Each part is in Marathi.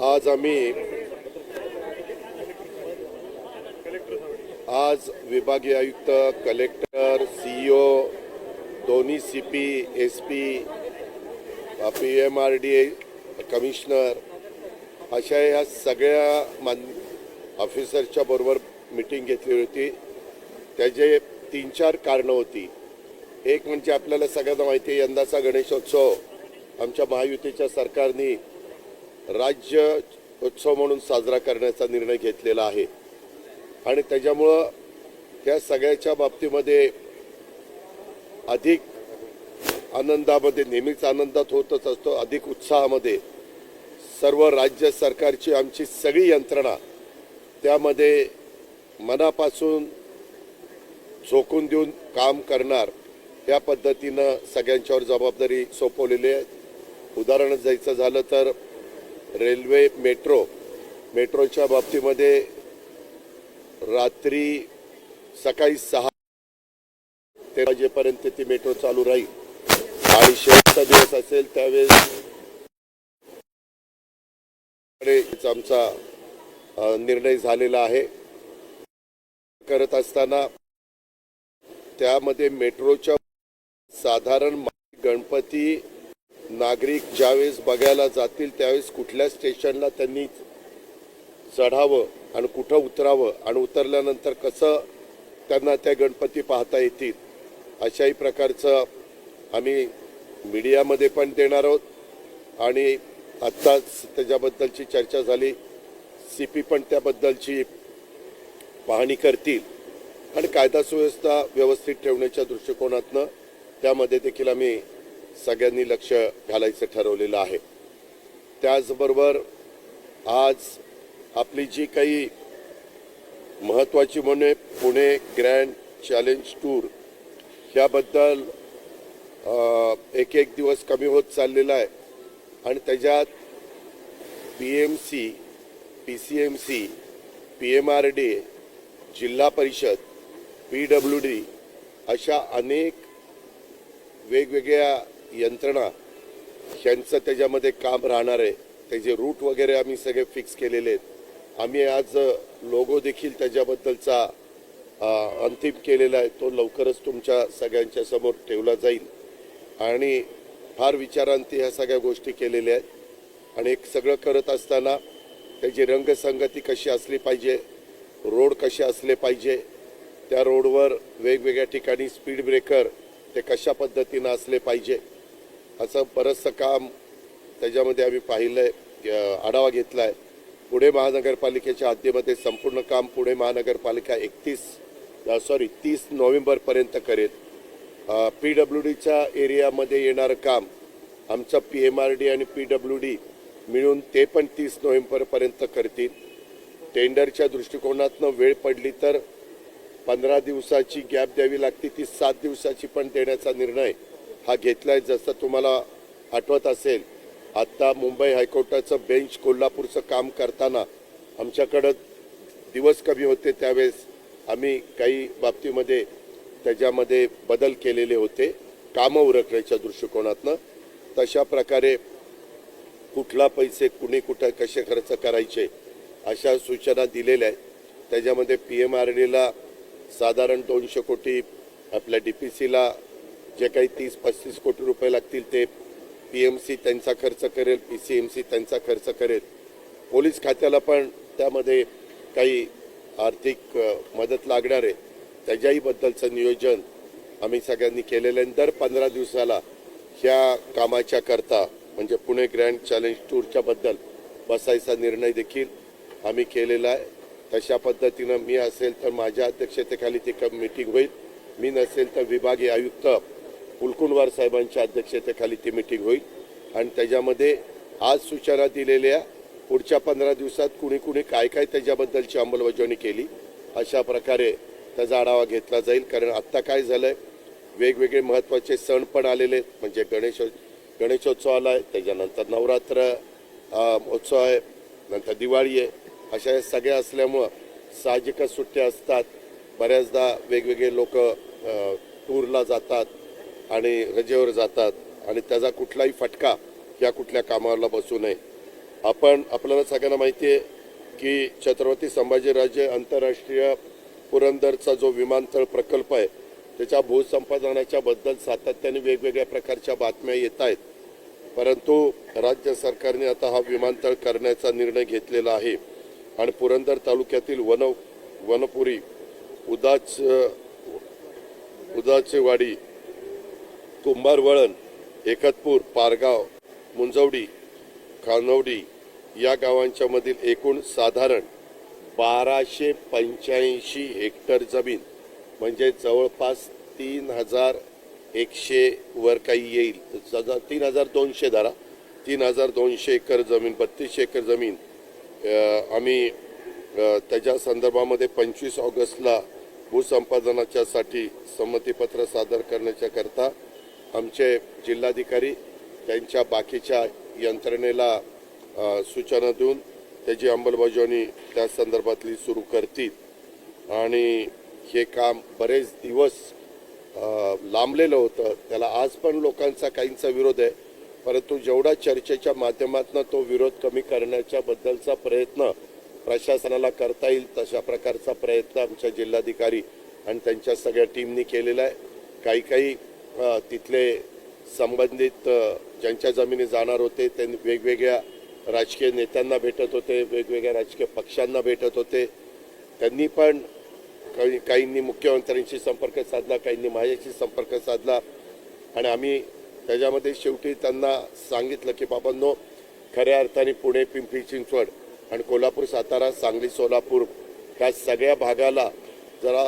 आज आम्ही आज विभागीय आयुक्त कलेक्टर सीईओ दोन्ही C P S P P M R D A commissioner अशा या सगळ्या मान ऑफिसरच्या बरोबर मिटिंग घेतली होती. त्याचे तीन चार कारणं होती. एक म्हणजे आपल्याला सगळ्यांना माहिती आहे यंदाचा गणेशोत्सव आमच्या महायुतीच्या सरकारने राज्य उत्सव म्हणून साजरा करण्याचा निर्णय घेतलेला आहे. आणि त्याच्यामुळं त्या सगळ्याच्या बाबतीमध्ये अधिक आनंदामध्ये नेहमीच आनंदात होतच असतो. अधिक उत्साहामध्ये सर्व राज्य सरकारची आमची सगळी यंत्रणा त्यामध्ये मनापासून झोकून देऊन काम करणार या पद्धतीनं सगळ्यांच्यावर जबाबदारी सोपवलेली आहे. उदाहरण द्यायचं झालं तर रेल्वे मेट्रो. मेट्रोच्या बाबतीमध्ये रात्री सकाळी सहा ते वाजेपर्यंत ती मेट्रो चालू राहील. आणि शेवटचा दिवस असेल त्यावेळेस आमचा निर्णय झालेला आहे. करत असताना त्यामध्ये मेट्रोच्या साधारण गणपती नागरिक ज्यावेळेस बघायला जातील त्यावेळेस कुठल्या स्टेशनला त्यांनी चढावं आणि कुठं उतरावं आणि उतरल्यानंतर कसं त्यांना त्या गणपती पाहता येतील अशाही प्रकारचं आम्ही मीडियामध्ये पण देणार आहोत. आणि आत्ताच त्याच्याबद्दलची चर्चा झाली. सी पी पण त्याबद्दलची पाहणी करतील. आणि कायदा सुव्यवस्था व्यवस्थित ठेवण्याच्या दृष्टिकोनातनं त्यामध्ये देखील आम्ही सगळ्यांनी लक्ष घालायचं ठरवलेलं आहे. त्याचबरोबर आज आपली जी काही महत्त्वाची म्हणे पुणे ग्रँड चॅलेंज टूर ह्याबद्दल एक एक दिवस कमी होत चाललेला आहे. आणि त्याच्यात P M C P C M C P M R D जिल्हा परिषद पी डब्ल्यू डी अशा अनेक वेगवेगळ्या यंत्रणा ह्यांचं त्याच्यामध्ये काम राहणार आहे. त्याचे रूट वगैरे आम्ही सगळे फिक्स केलेले आहेत. आम्ही आज लोगो देखील त्याच्याबद्दलचा अंतिम केलेला आहे. तो लवकरच तुमच्या सगळ्यांच्या समोर ठेवला जाईल. आणि फार विचारांती ह्या सगळ्या गोष्टी केलेल्या आहेत. आणि एक सगळं करत असताना त्याची रंगसंगती कशी असली पाहिजे रोड कसे असले पाहिजे त्या रोडवर वेगवेगळ्या ठिकाणी स्पीड ब्रेकर ते कशा पद्धतीनं असले पाहिजे असं बरंचसं काम त्याच्यामध्ये आम्ही पाहिलं आहे आढावा घेतला आहे पुणे महानगरपालिकेच्या हद्दीमध्ये संपूर्ण काम पुणे महानगरपालिका एकतीस सॉरी तीस नोव्हेंबरपर्यंत करेल. पी डब्ल्यू डीच्या एरियामध्ये येणारं काम आमचं पी एम आर डी आणि पी डब्ल्यू डी मिळून ते पण तीस नोव्हेंबरपर्यंत करतील. टेंडरच्या दृष्टिकोनातनं वेळ पडली तर पंधरा दिवसाची गॅप द्यावी लागते ती सात दिवसाची पण देण्याचा निर्णय हा घेतलाय जसं तुम्हाला आठवत असेल आत्ता मुंबई हायकोर्टाचं बेंच कोल्हापूरचं काम करताना आमच्याकडं दिवस कमी होते त्यावेळेस आम्ही काही बाबतीमध्ये त्याच्यामध्ये बदल केलेले होते कामं उरकण्याच्या दृष्टिकोनातनं. तशा प्रकारे कुठला पैसे कुणी कुठं कसे खर्च करायचे अशा सूचना दिलेल्या आहेत. त्याच्यामध्ये पी एम आर डीला साधारण दोनशे कोटी आपल्या डी पी सीला जे काही तीस पस्तीस कोटी रुपये लागतील ते पी एम सी त्यांचा खर्च करेल पी सी एम सी त्यांचा खर्च करेल. पोलीस खात्याला पण त्यामध्ये काही आर्थिक मदत लागणार आहे. त्याच्याही बद्दलचं नियोजन आम्ही सगळ्यांनी केलेलं आहे. दर पंधरा दिवसाला ह्या कामाच्या करता म्हणजे पुणे ग्रँड चॅलेंज टूरच्या बद्दल बसायचा निर्णय देखील आम्ही केलेला आहे. तशा पद्धतीनं मी असेल तर माझ्या अध्यक्षतेखाली ती मीटिंग होईल. मी नसेल तर विभागीय आयुक्त कुलकुंडवार साहेबांच्या अध्यक्षतेखाली ती मिटिंग होईल. आणि त्याच्यामध्ये आज सूचना दिलेल्या पुढच्या पंधरा दिवसात कुणी कुणी काय काय त्याच्याबद्दलची अंमलबजावणी केली अशा प्रकारे त्याचा आढावा घेतला जाईल. कारण आत्ता काय झालंय वेगवेगळे महत्त्वाचे सण पण आलेले आहेत. म्हणजे गणेश गणेशोत्सव आला आहे त्याच्यानंतर नवरात्र उत्सव आहे नंतर दिवाळी आहे. अशा या सगळ्या असल्यामुळं साहजिकच सुट्ट्या असतात. बऱ्याचदा वेगवेगळे लोक टूरला जातात. आणि रजेवर जातात आणि त्याचा कुठलाही फटका या कुठल्या कामाला बसू नये. आपण आपल्याला सगळ्यांना माहिती आहे की छत्रपती संभाजीराजे आंतरराष्ट्रीय पुरंदरचा जो विमानतळ प्रकल्प आहे त्याच्या भूसंपादनाच्या बद्दल सातत्याने वेगवेगळ्या प्रकारच्या बातम्या येत आहेत. परंतु राज्य सरकारने आता हा विमानतळ करण्याचा निर्णय घेतलेला आहे. आणि पुरंदर तालुक्यातील वन वनपुरी उदाच उदाचेवाडी कुंभारवळण एकतपूर पारगाव मुंजवडी खानवडी या गावांच्या मधील एकूण साधारण बाराशे पंच्याऐंशी हेक्टर जमीन म्हणजे जवळपास तीन हजार एकशे वर काही येईल. सजा तीन हजार दोनशे धरा तीन हजार दोनशे एकर जमीन बत्तीसशे एकर जमीन आम्ही त्याच्या संदर्भामध्ये पंचवीस ऑगस्टला भूसंपादनाच्यासाठी संमतीपत्र सादर करण्याच्या करता आमचे जिल्हाधिकारी त्यांच्या बाकीच्या यंत्रणेला सूचना देऊन त्याची अंमलबजावणी त्या संदर्भातली सुरू करतील. आणि हे काम बरेच दिवस लांबलेलं होतं. त्याला आज पण लोकांचा काहींचा विरोध आहे. परंतु जेवढा चर्चेच्या माध्यमातून तो विरोध कमी करण्याच्या बद्दलचा प्रयत्न प्रशासनाला करता येईल तशा प्रकारचा प्रयत्न आमच्या जिल्हाधिकारी आणि त्यांच्या सगळ्या टीमनी केलेला आहे. काही काही तिथले संबंधित ज्यांच्या जमिनी जाणार होते त्यांनी वेगवेगळ्या राजकीय नेत्यांना भेटत होते वेगवेगळ्या राजकीय पक्षांना भेटत होते. त्यांनी पण काही काहींनी मुख्यमंत्र्यांशी संपर्क साधला काहींनी माझ्याशी संपर्क साधला. आणि आम्ही त्याच्यामध्ये शेवटी त्यांना सांगितलं की बाबांनो खऱ्या अर्थाने पुणे पिंपरी चिंचवड आणि कोल्हापूर सातारा सांगली सोलापूर ह्या सगळ्या भागाला जरा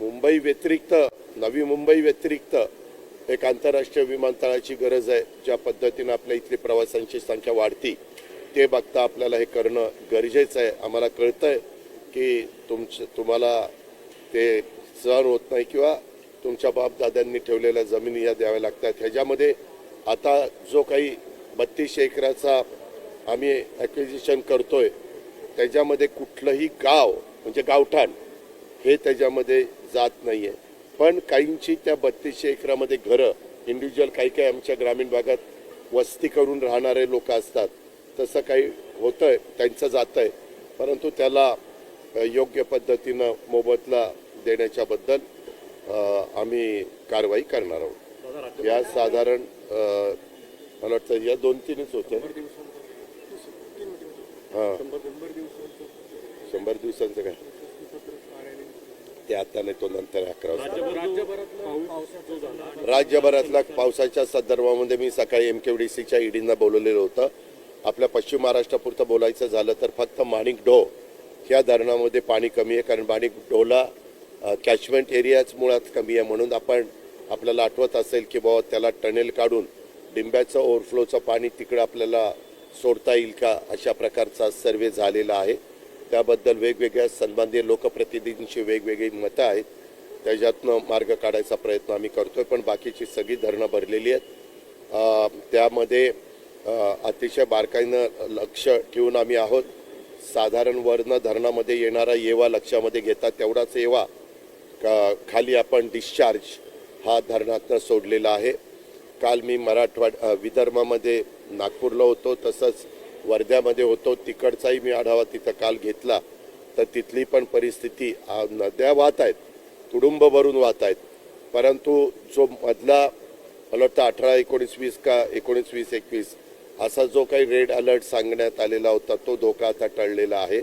मुंबई व्यतिरिक्त नवी मुंबई व्यतिरिक्त एक आंतरराष्ट्रीय विमानतळाची गरज आहे ज्या पद्धतीनं आपल्या इथली प्रवाशांची संख्या वाढती ते बघता आपल्याला हे करणं गरजेचं आहे. आम्हाला कळतं आहे की तुमचं तुम्हाला ते सहन होत नाही किंवा तुमच्या बापदाद्यांनी ठेवलेल्या जमिनी या द्याव्या लागतात. ह्याच्यामध्ये आता जो काही बत्तीसशे एकराचा आम्ही ॲक्विजिशन करतोय त्याच्यामध्ये कुठलंही गाव म्हणजे गावठाण हे त्याच्यामध्ये जात नाही आहे पण काहींची त्या बत्तीसशे एकरामध्ये घरं इंडिव्हिज्युअल काही काही आमच्या ग्रामीण भागात वस्ती करून राहणारे लोक असतात. तसं काही होतंय त्यांचं जातंय. परंतु त्याला योग्य पद्धतीनं मोबदला देण्याच्याबद्दल आम्ही कारवाई करणार आहोत. या साधारण मला वाटतं या दोन तीनच होत्या. हां. शंभर दिवसांचं काय? ते आता नाही तो नंतर अकरा वाजता. राज्यभरातल्या पावसाच्या संदर्भामध्ये मी सकाळी एम के डी सीच्या ईडींना बोलवलेलं होतं. आपल्या पश्चिम महाराष्ट्रापुरतं बोलायचं झालं तर फक्त माणिक ढो ह्या धरणामध्ये पाणी कमी आहे कारण माणिक ढोला कॅचमेंट एरियाच मुळात कमी आहे म्हणून आपण आपल्याला आठवत असेल की बाबा त्याला टनेल काढून डिंब्याचं ओव्हरफ्लोचं पाणी तिकडं आपल्याला सोडता येईल का अशा प्रकारचा सर्वे झालेला आहे. त्याबद्दल वेगवेगळ्या संबंधित लोकप्रतिनिधींची वेगवेगळी मतं आहेत. त्याच्यातनं मार्ग काढायचा प्रयत्न आम्ही करतोय पण बाकीची सगळी धरणं भरलेली आहेत. त्यामध्ये अतिशय बारकाईनं लक्ष ठेवून आम्ही आहोत. साधारण वर्ण धरणामध्ये येणारा येवा लक्षामध्ये घेता तेवढाच येवा. का खाली आपण डिस्चार्ज हा धरणातनं सोडलेला आहे. काल मी मराठवाड विदर्भामध्ये नागपूरला होतो तसंच वर्ध्यामध्ये होतो तिकडचाही मी आढावा तिथं काल घेतला. तर तिथली पण परिस्थिती नद्या वाहत आहेत तुडुंब भरून वाहत आहेत. परंतु जो मधला मला वाटतं अठरा एकोणीस वीस का एकोणीस वीस एकवीस असा जो काही रेड अलर्ट सांगण्यात आलेला होता तो धोका आता टळलेला आहे.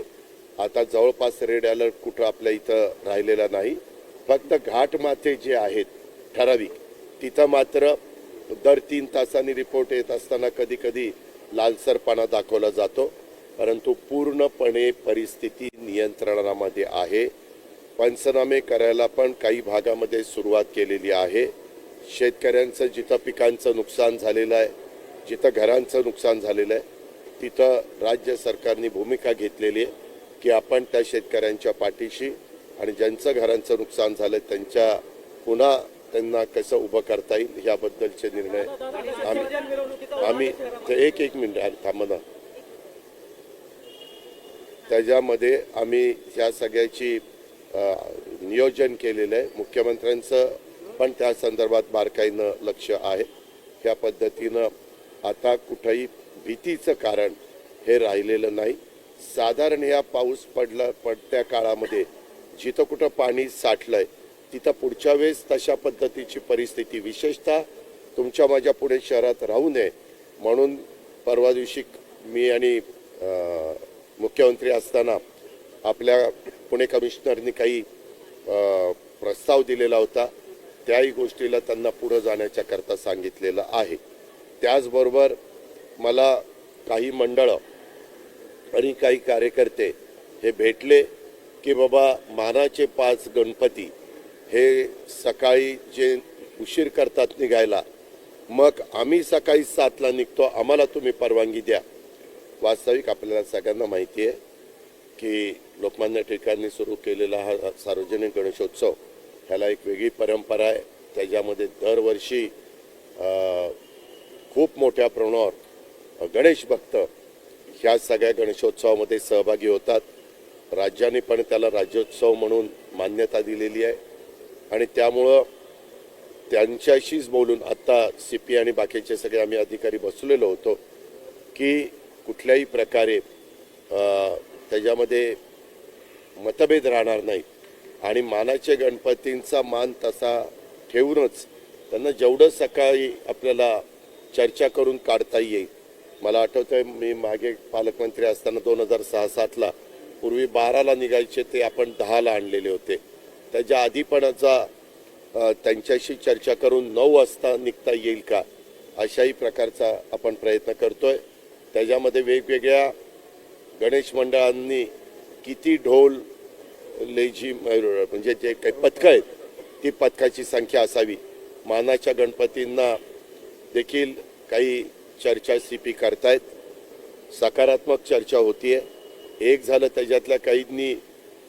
आता जवळपास रेड अलर्ट कुठं आपल्या इथं राहिलेला नाही. फक्त घाट माथे जे आहेत ठराविक तिथं मात्र दर तीन तासांनी रिपोर्ट येत असताना कधी कधी लालसरपणा दाखवला जातो परंतु पूर्णपणे परिस्थिती नियंत्रणामध्ये आहे. पंचनामे करायला पण काही भागामध्ये सुरुवात केलेली आहे. शेतकऱ्यांचं जिथं पिकांचं नुकसान झालेलं आहे जिथं घरांचं नुकसान झालेलं आहे तिथं राज्य सरकारने भूमिका घेतलेली आहे की आपण त्या शेतकऱ्यांच्या पाठीशी आणि ज्यांचं घरांचं नुकसान झालं त्यांच्या पुन्हा त्यांना कसं उभं करता येईल ह्याबद्दलचे निर्णय आम्ही आम्ही ते एक एक मिनिट अरे थांबा ना. त्याच्यामध्ये आम्ही ह्या सगळ्याची नियोजन केलेलं आहे. मुख्यमंत्र्यांचं पण त्या संदर्भात बारकाईनं लक्ष आहे. ह्या पद्धतीनं आता कुठंही भीतीचं कारण हे राहिलेलं नाही. साधारण या पाऊस पडला पडत्या काळामध्ये जिथं कुठं पाणी साठलंय तिथं पुढच्या वेळेस तशा पद्धतीची परिस्थिती विशेषतः तुमच्या माझ्या पुणे शहरात राहू नये. म्हणून परवा दिवशी मी आणि मुख्यमंत्री असताना आपल्या पुणे कमिशनरनी काही प्रस्ताव दिलेला होता. त्याही गोष्टीला त्यांना पुढं जाण्याच्या करता सांगितलेलं आहे. त्याचबरोबर मला काही मंडळं आणि काही कार्यकर्ते हे भेटले की बाबा मानाचे पाच गणपती हे सकाळी जे उशीर करतात निघायला मग आम्ही सकाळी सातला निघतो. आम्हाला तुम्ही परवानगी द्या. वास्तविक आपल्याला सगळ्यांना माहिती आहे की लोकमान्य टिळकांनी सुरू केलेला हा सार्वजनिक गणेशोत्सव ह्याला एक वेगळी परंपरा आहे. त्याच्यामध्ये दरवर्षी खूप मोठ्या प्रमाणावर गणेश भक्त ह्या सगळ्या गणेशोत्सवामध्ये सहभागी होतात. राज्याने पण त्याला राज्योत्सव म्हणून मान्यता दिलेली आहे. आणि त्यामुळं त्यांच्याशीच बोलून आत्ता सी पी आणि बाकीचे सगळे आम्ही अधिकारी बसलेलो होतो की कुठल्याही प्रकारे त्याच्यामध्ये मतभेद राहणार नाही आणि मानाचे गणपतींचा मान तसा ठेवूनच त्यांना जेवढं सकाळी आपल्याला चर्चा करून काढता येईल. मला आठवतंय मी मागे पालकमंत्री असताना दोन हजार सहा सातला पूर्वी बाराला निघायचे ते आपण दहाला आणलेले होते. त्याच्या आधीपणाचा त्यांच्याशी चर्चा करून नऊ वाजता निघता येईल का अशाही प्रकारचा आपण प्रयत्न करतोय. त्याच्यामध्ये वेगवेगळ्या गणेश मंडळांनी किती ढोल लेझी म्हणजे जे काही पथकं आहेत ती पथकाची संख्या असावी. मानाच्या गणपतींना देखील काही चर्चा सी पी करतायत. सकारात्मक चर्चा होतीये. एक झालं त्याच्यातल्या काहींनी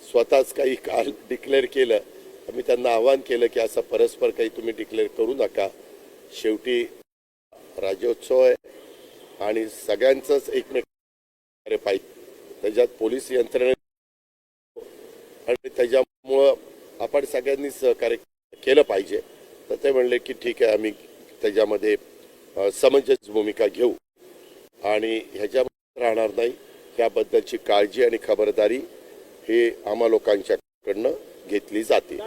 स्वतःच काही काल डिक्लेअर केलं. आम्ही त्यांना आवाहन केलं की असं परस्पर काही तुम्ही डिक्लेअर करू नका. शेवटी राज्योत्सव आहे आणि सगळ्यांचंच एकमेक पाहिजे. त्याच्यात पोलीस यंत्रणे आणि त्याच्यामुळं आपण सगळ्यांनी सहकार्य केलं पाहिजे. तर ते म्हणले की ठीक आहे आम्ही त्याच्यामध्ये समंजस भूमिका घेऊ. आणि ह्याच्यामध्ये राहणार नाही. याबद्दलची काळजी आणि खबरदारी ही आम्हा लोकांच्याकडनं घेतली जाते.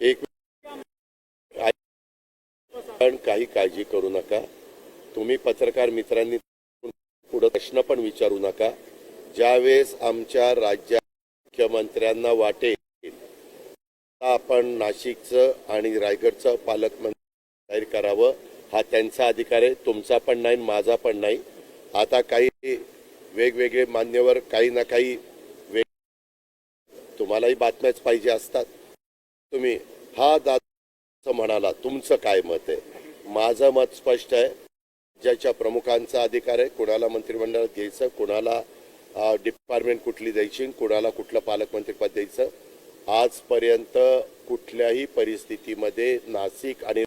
एक पण काही काळजी करू नका. तुम्ही पत्रकार मित्रांनी पुढे प्रश्न पण विचारू नका. ज्यावेळेस आमच्या राज्यात मुख्यमंत्र्यांना वाटेल आपण नाशिकचं आणि रायगडचं पालकमंत्री जाहीर करावं. हा त्यांचा अधिकार आहे तुमचा पण नाही माझा पण नाही. आता काही वेगवेगळे मान्यवर काही ना काही वेग तुम्हालाही बातम्याच पाहिजे असतात. तुम्ही हा दादा म्हणाला तुमचं काय मत आहे? माझं मत स्पष्ट आहे. ज्याच्या प्रमुखांचा अधिकार आहे कुणाला मंत्रिमंडळात घ्यायचं कुणाला डिपार्टमेंट कुठली द्यायची कुणाला कुठलं पालकमंत्रीपद द्यायचं आजपर्यंत कुठल्याही परिस्थितीमध्ये नाशिक आणि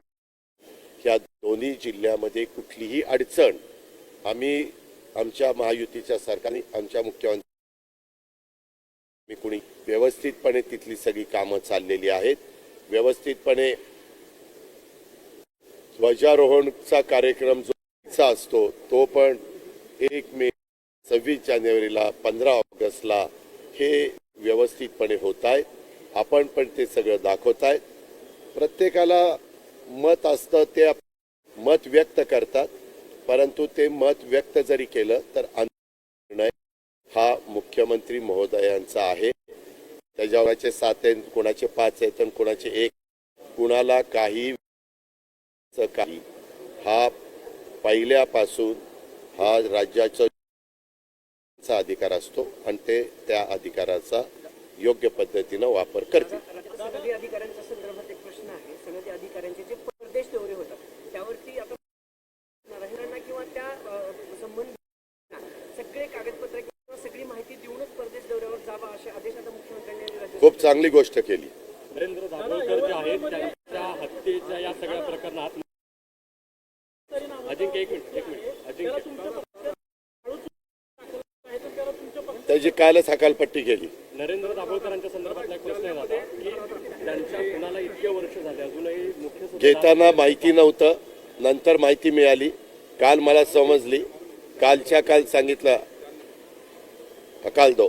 या दोन्ही जिल्ह्यामध्ये कुठलीही अडचण आम्ही आमच्या महायुतीच्या सरकारने आमच्या मुख्यमंत्री कुणी व्यवस्थितपणे तिथली सगळी कामं चाललेली आहेत. व्यवस्थितपणे ध्वजारोहणचा कार्यक्रम जो असतो तो पण एक मे सव्वीस जानेवारीला पंधरा ऑगस्टला हे व्यवस्थितपणे होत आहे. आपण पण ते सगळं दाखवत आहेत. प्रत्येकाला मत असतं ते मत व्यक्त करतात परंतु ते मत व्यक्त जरी केलं तर निर्णय हा मुख्यमंत्री महोदयांचा आहे. त्याच्यावरचे सात आहेत कोणाचे पाच आहेत आणि कोणाचे एक. कुणाला काही काही. हा पहिल्यापासून हा राज्याचा अधिकार असतो आणि ते त्या अधिकाराचा योग्य पद्धतीनं वापर करतील सनदी अधिकाऱ्यांच्या संदर्भात एक प्रश्न आहे सनदी अधिकाऱ्यांचे जे परदेश दौरे होतात त्यावरती आता राहिलांना किंवा त्या संबंधित सगळे कागदपत्र किंवा सगळी माहिती देऊनच परदेश दौऱ्यावर जावा असे आदेश आता मुख्यमंत्र्यांनी खूप चांगली गोष्ट केली. नरेंद्र दाभोळकर जे आहेत त्यांच्या हत्येच्या या सगळ्या प्रकरणात अजिंक्य एक मिनिट एक मिनिट अजिंक्य. त्याची कालच हकालपट्टी केली. नरेंद्र दाभोळकरांच्या संदर्भातला एक प्रश्न आहे दादा की घेताना माहिती नव्हतं. नंतर माहिती मिळाली. काल मला समजली. कालच्या काल सांगितलं. काल दो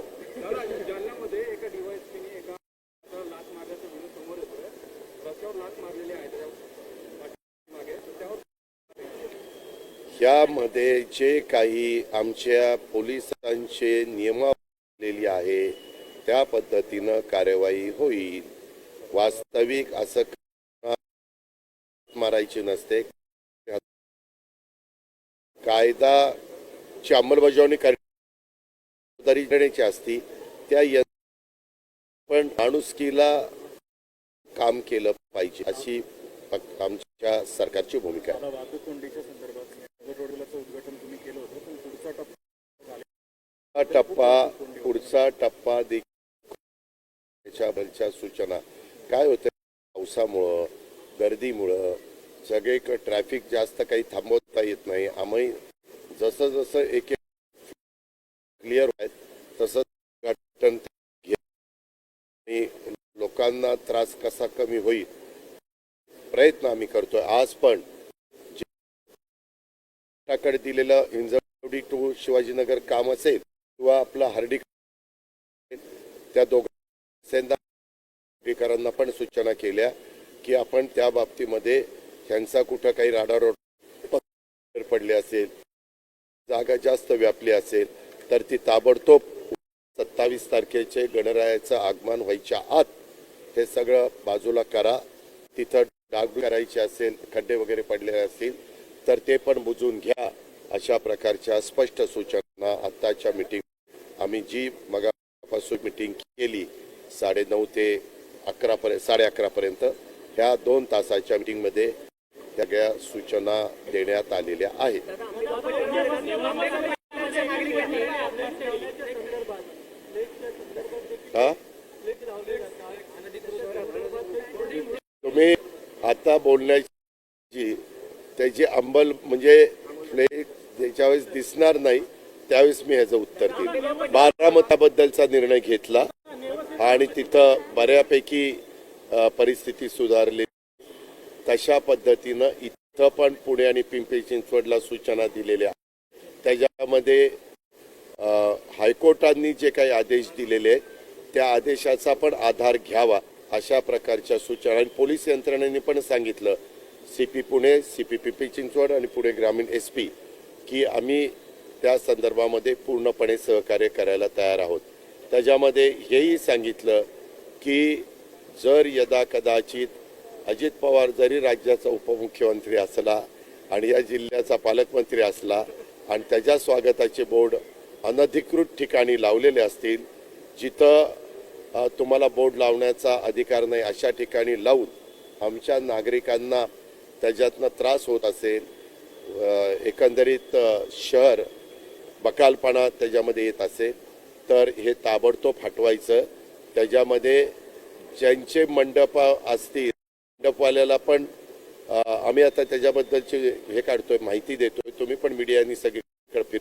यामध्ये जे काही आमच्या पोलिसांचे नियमावली आहे. त्या पद्धतीनं कार्यवाही होईल. वास्तविक असं मारायची नसते. कायदाची अंमलबजावणी करण्याची असती त्या पण माणुसकीला काम केलं पाहिजे अशी आमच्या सरकारची भूमिका आहे. पुढचा टप्पा पुढचा टप्पा देखील सूचना काय होतं पावसामुळं गर्दीमुळं सगळीकडे ट्रॅफिक जास्त काही थांबवता येत नाही. आम्ही जसं जसं एक क्लिअर आहेत तसं आणि लोकांना त्रास कसा कमी होईल प्रयत्न आम्ही करतोय. आज पण कडे दिलेलं हिंजवडी टू शिवाजीनगर काम असेल किंवा आपलं हार्डिक त्या दोघांना पण सूचना केल्या की आपण त्या बाबतीमध्ये त्यांचा कुठं काही राडारोड पडले असेल जागा जास्त व्यापली असेल तर ती ताबडतोब सत्तावीस तारखेचे गणरायाचं आगमन व्हायच्या आत हे सगळं बाजूला करा. तिथं डाग करायचे असेल खड्डे वगैरे पडलेले असतील तर ते पण बुजून घ्या अशा प्रकारच्या स्पष्ट सूचना आत्ताच्या मीटिंग आम्ही जी मगापासून मीटिंग केली साडे नऊ ते अकरापर्यंत साडे अकरापर्यंत ह्या दोन तासाच्या मिटिंगमध्ये सगळ्या सूचना देण्यात आलेल्या आहेत. हा? तुम्ही आता बोलण्याची त्याची अंबल म्हणजे फ्लेक ज्याच्यावेळेस दिसणार नाही त्यावेळेस मी ह्याचं उत्तर देईन. बारामताबद्दलचा निर्णय घेतला. आणि तिथं बऱ्यापैकी परिस्थिती सुधारली. तशा पद्धतीनं इथं पण पुणे आणि पिंपरी चिंचवडला सूचना दिलेल्या त्याच्यामध्ये हायकोर्टांनी जे काही आदेश दिलेले आहेत त्या आदेशाचा पण आधार घ्यावा अशा प्रकारच्या सूचना आणि पोलीस यंत्रणेने पण सांगितलं C P Pune C P P P Chinchwad आणि पुणे ग्रामीण एस पी की आम्ही त्या संदर्भामध्ये पूर्णपणे सहकार्य करायला तयार आहोत. त्याच्यामध्ये हेही सांगितलं की जर यदा कदाचित अजित पवार जरी राज्याचा उपमुख्यमंत्री असला आणि या जिल्ह्याचा पालकमंत्री असला आणि त्याच्या स्वागताचे बोर्ड अनधिकृत ठिकाणी लावलेले असतील जिथं तुम्हाला बोर्ड लावण्याचा अधिकार नाही अशा ठिकाणी लावून आमच्या नागरिकांना त्याच्यातनं त्रास होत असेल एकंदरीत शहर बकालपणा त्याच्यामध्ये येत असेल तर हे ताबडतोब हटवायचं. त्याच्यामध्ये ज्यांचे मंडप असतील मंडपवाल्याला पण आम्ही आता त्याच्याबद्दलची हे काढतोय माहिती देतोय. तुम्ही पण मीडियानी सगळीकडे फिर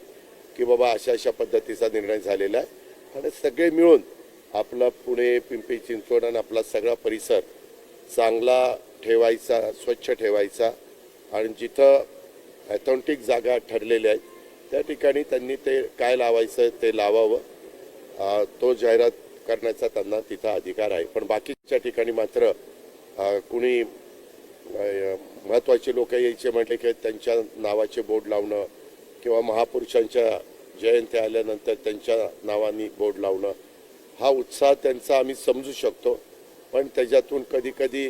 की बाबा अशा अशा पद्धतीचा निर्णय झालेला आहे. आणि सगळे मिळून आपला पुणे पिंपरी चिंचवड आणि आपला सगळा परिसर चांगला ठेवायचा स्वच्छ ठेवायचा. आणि जिथं ॲथॉन्टिक जागा ठरलेल्या आहेत त्या ठिकाणी त्यांनी ते काय लावायचं ते लावावं. तो जाहिरात करण्याचा त्यांना तिथं अधिकार आहे. पण बाकीच्या ठिकाणी मात्र कुणी महत्त्वाचे लोक यायचे म्हटले की त्यांच्या नावाचे बोर्ड लावणं किंवा महापुरुषांच्या जयंती आल्यानंतर त्यांच्या नावाने बोर्ड लावणं हा उत्साह त्यांचा आम्ही समजू शकतो. पण त्याच्यातून कधी कधी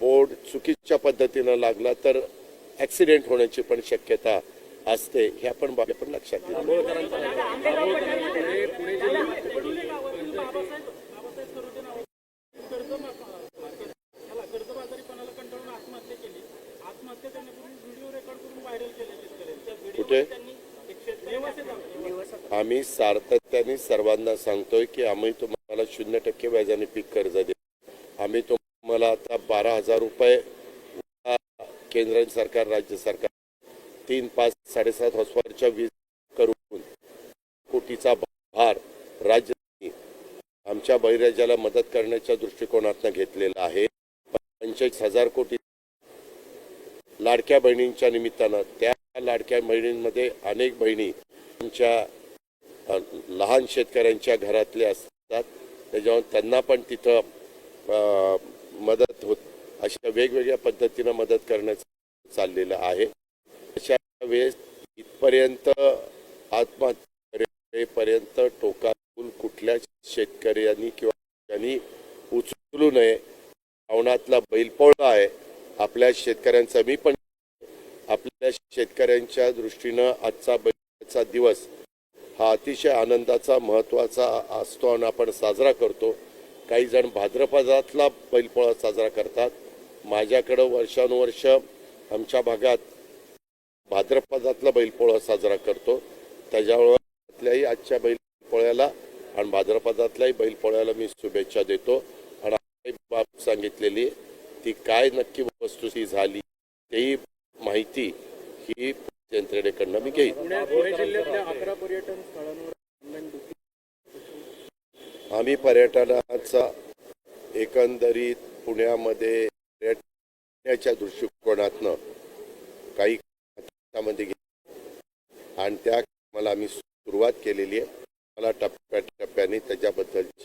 बोर्ड चुकीच्या पद्धतीनं लागला तर ॲक्सिडेंट होण्याची पण शक्यता असते हे आपण बाबी पण लक्षात कुठे? आम्ही सातत्याने सर्वांना सांगतोय की आम्ही तुम्हाला शून्य टक्के व्याजाने पीक कर्ज देऊ. आम्ही तुम्हाला आता बारा हजार रुपये केंद्र सरकार राज्य सरकार तीन पाच साडेसात हॉस्पॉरच्या वीज करून कोटीचा भार राज्य आमच्या बळीराजाला मदत करण्याच्या दृष्टिकोनातनं घेतलेला आहे. पंचेचाळीस हजार कोटी लाडक्या बहिणींच्या निमित्तानं त्या लाडक्या बहिणींमध्ये अनेक बहिणी आमच्या लहान शेतकऱ्यांच्या घरातले असतात. त्याच्यामुळे त्यांना पण तिथं मदत होत अशा वेगवेगळ्या पद्धतीनं मदत करण्याचं चाललेलं आहे. वेळेस इथपर्यंत आत्महत्येपर्यंत टोकापूल कुठल्या शेतकऱ्यांनी किंवा त्यांनी उचलू नये श्रावणातला बैलपोळा आहे. आपल्या शेतकऱ्यांचा मी पण आपल्या शेतकऱ्यांच्या दृष्टीनं आजचा बैलाचा दिवस हा अतिशय आनंदाचा महत्त्वाचा असतो आणि आपण साजरा करतो. काही जण भाद्रपदातला बैलपोळा साजरा करतात. माझ्याकडं वर्षानुवर्ष आमच्या भागात भाद्रपदातला बैलपोळा साजरा करतो. त्याच्यामुळेही आजच्या बैलपोळ्याला आणि भाद्रपदातल्याही बैलपोळ्याला मी शुभेच्छा देतो. आणि बाब सांगितलेली ती काय नक्की वस्तुस्थिती झाली तेही माहिती ही यंत्रणेकडनं मी घेईन. आम्ही पर्यटनाचा एकंदरीत पुण्यामध्ये पर्यटनाच्या दृष्टिकोनातनं काही त्यामध्ये घेतली आणि त्या मला आम्ही सुरुवात केलेली आहे. मला टप्प्याटप्प्याने त्याच्याबद्दलची